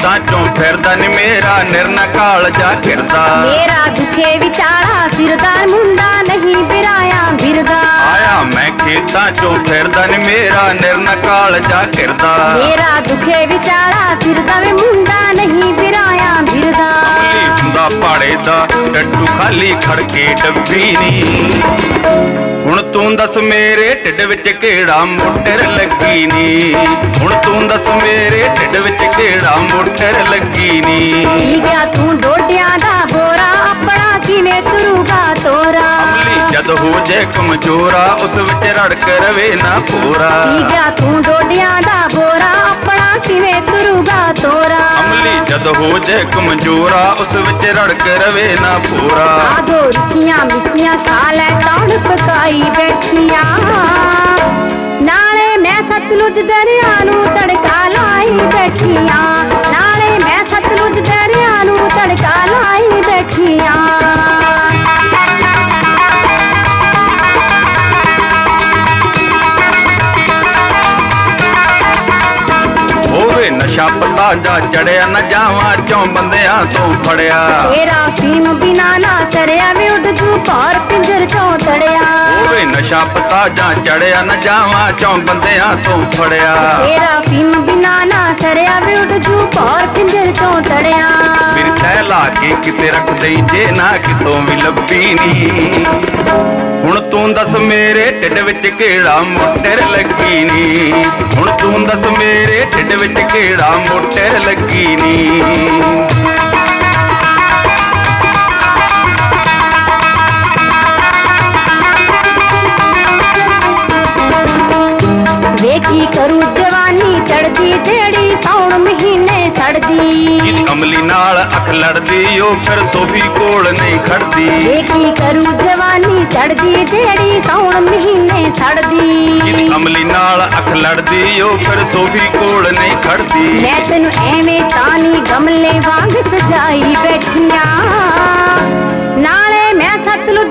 ਖੇਤਾਂ ਚੋਂ ਫਿਰਦਾ ਨੀ ਮੇਰਾ? ਨਿਰਨਾ ਕਾਲਜਾ ਫਿਰਦਾ ਮੇਰਾ ਦੁਖੇ ਵਿਚਾਰਾ ਸਿਰਦਾਰ ਮੁੰਡਾ ਨਹੀਂ ਬਿਰਾਇਆ ਫਿਰਦਾ ਆਇਆ ਮੈਂ ਖੇਤਾਂ ਚੋਂ ਫਿਰਦਾ ਨੀ ਮੇਰਾ? ਨਿਰਨਾ ਕਾਲਜਾ ਫਿਰਦਾ ਮੇਰਾ ਦੁਖੇ ਵਿਚਾਰਾ ਸਿਰਦਾ ਵੇ ਮੁੰਡਾ ਪਾੜੇ ਦਾ ਡੱਡੂ ਖਾਲੀ ਖੜਕੇ ਡੱਬੀ ਨੀ। ਹੁਣ ਤੂੰ ਦੱਸ ਮੇਰੇ ਢਿੱਡ ਵਿੱਚ ਕਿਹੜਾ ਮੋਟਰ ਲੱਗੀ ਨੀ? ਹੁਣ ਤੂੰ ਦੱਸ ਮੇਰੇ ਢਿੱਡ ਵਿੱਚ ਕਿਹੜਾ ਮੋਟਰ ਲੱਗੀ ਨੀ? ਗਿਆ ਤੂੰ ਡੋਡਿਆਂ ਦਾ ਬੋਰਾ ਆਪਣਾ ਕਿਵੇਂ ਤੁਰੂਗਾ ਤੋਰਾ? ਜਦ ਹੋ ਜੇ ਕਮਜ਼ੋਰਾ ਉਸ ਵਿੱਚ ਰੜਕ ਰਵੇ ਨਾ ਪੂਰਾ। ਗਿਆ ਤੂੰ ਡੋਡਿਆਂ ਦਾ ਬੋਰਾ ਆਪਣਾ ਕਿਵੇਂ ਤੁਰੂਗਾ ਤੋਰਾ? ਹੋ ਜੇ ਕਮਜ਼ੋਰਾ ਉਸ ਵਿੱਚ ਰੜਕ ਰਵੇ ਨਾ ਪੂਰਾ ਆਦੋ ਰੁਕੀਆਂ ਮਿੱਸੀਆਂ ਖਾ ਲੈ ਕੌਣ ਪਕਾਈ ਬੈਠੀਆਂ। ਨਾਲੇ ਮੈਂ ਸਤਲੁਜ ਦਰਿਆ ਨੂੰ ਤੜਕਾ ਪਤਾ ਜਾ ਚੜਿਆ ਨਾ ਜਾਵਾਂ ਚੋਂ ਬੰਦਿਆਂ ਤੋਂ ਫੜਿਆ? ਤੇਰਾ ਫੀਮ ਬਿਨਾ ਨਾ ਕਰਿਆ ਵੇ ਉੱਡ ਜੂ ਭਾਰ ਪਿੰਜਰ ਚੋਂ ਤੜਿਆ। ਹੋਵੇ ਨਸ਼ਾ ਪਤਾ ਜਾ ਚੜਿਆ ਨਾ ਜਾਵਾਂ ਚੋਂ ਬੰਦਿਆਂ ਤੋਂ ਫੜਿਆ? ਤੇਰਾ ਫੀਮ ਬਿਨਾ ਨਾ ਕਰਿਆ ਵੇ ਉੱਡ ਜੂ ਭਾਰ ਪਿੰਜਰ ਚੋਂ ਤੜਿਆ। ਫਿਰ ਲਾ ਕੇ ਕਿਤੇ ਰੱਖ ਦੇਈ ਜੇ ਨਾ ਕਿਤੋਂ ਵੀ ਲੱਭੀ ਨੀ। ਹੁਣ ਤੂੰ ਦੱਸ ਮੇਰੇ ਢਿੱਡ ਵਿੱਚ ਕਿਹੜਾ ਮੋਟਰ ਲੱਗੀ ਨੀ? ਹੁਣ ਤੂੰ ਦੱਸ ਮੇਰੇ ਢਿੱਡ ਵਿੱਚ ਕਿਹੜਾ ਮੋਟਰ ਲੱਗੀ ਨੀ? ਵੇ ਕੀ ਕਰੂ ਜਵਾਨੀ ਚੜਦੀ ਜਿਹੜੀ ਸੌਣ ਮਹੀਨੇ ਅਮਲੀ ਨਾਲ ਅੱਖ ਲੜਦੀ ਉਹ ਫਿਰ ਸੋਭੀ ਕੋਲ ਨਹੀਂ ਖੜਦੀ। ਕੀ ਕਰੂ ਜਵਾਨੀ ਚੜਦੀ ਜਿਹੜੀ ਸੌਣ ਮਹੀਨੇ ਸੜਦੀ? ਅਮਲੀ ਨਾਲ ਅੱਖ ਲੜਦੀ ਉਹ ਫਿਰ ਸੋਭੀ ਕੋਲ ਨਹੀਂ ਖੜਦੀ। ਮੈਂ ਤੈਨੂੰ ਐਵੇਂ ਤਾਨੀ ਗਮਲੇ ਵਾਂਗ ਸਜਾਈ ਬੈਠੀਆਂ ਨਾਲੇ ਮੈਂ ਸਤਲੁਜ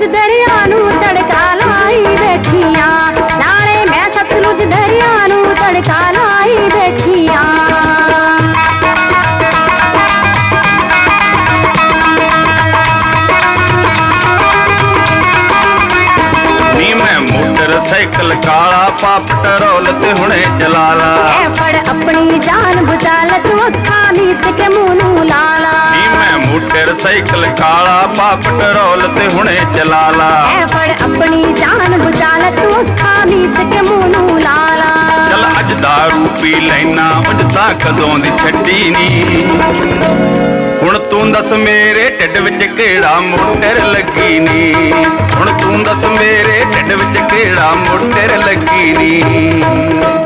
ਮੋਟਰਸਾਈਕਲ ਕਾਲਾ ਪਾ ਪੈਟਰੋਲ ਤੇ ਹੁਣੇ ਚਲਾ ਲਾ ਐ ਫੜ ਆਪਣੀ ਜਾਨ ਬਚਾ ਲੈ ਤੂੰ ਅੱਖਾਂ ਮੀਟ ਕੇ ਮੂੰਹ ਨੂੰ ਲਾ ਲਾ ਨੀ ਮੈਂ ਮੋਟਰਸਾਈਕਲ ਕਾਲਾ ਪਾ ਪੈਟਰੋਲ ਤੇ ਹੁਣੇ ਚਲਾ ਲਾ ਐ ਫੜ ਆਪਣੀ ਜਾਨ ਬਚਾ ਲੈ ਤੂੰ ਅੱਖਾਂ ਮੀਟ ਕੇ ਮੂੰਹ ਨੂੰ ਲਾ ਲਾ ਚੱਲ ਅੱਜ ਦਾਰੂ ਪੀ ਲੈਣਾ ਉਂਝ ਤਾਂ ਕਦੋਂ ਦੀ ਛੱਡੀ ਨੀ। ਹੁਣ ਤੂੰ ਦੱਸ ਮੇਰੇ ਢਿੱਡ ਵਿੱਚ ਕਿਹੜਾ ਮੋਟਰ ਲੱਗੀ ਨੀ। ਹੁਣ ਤੂੰ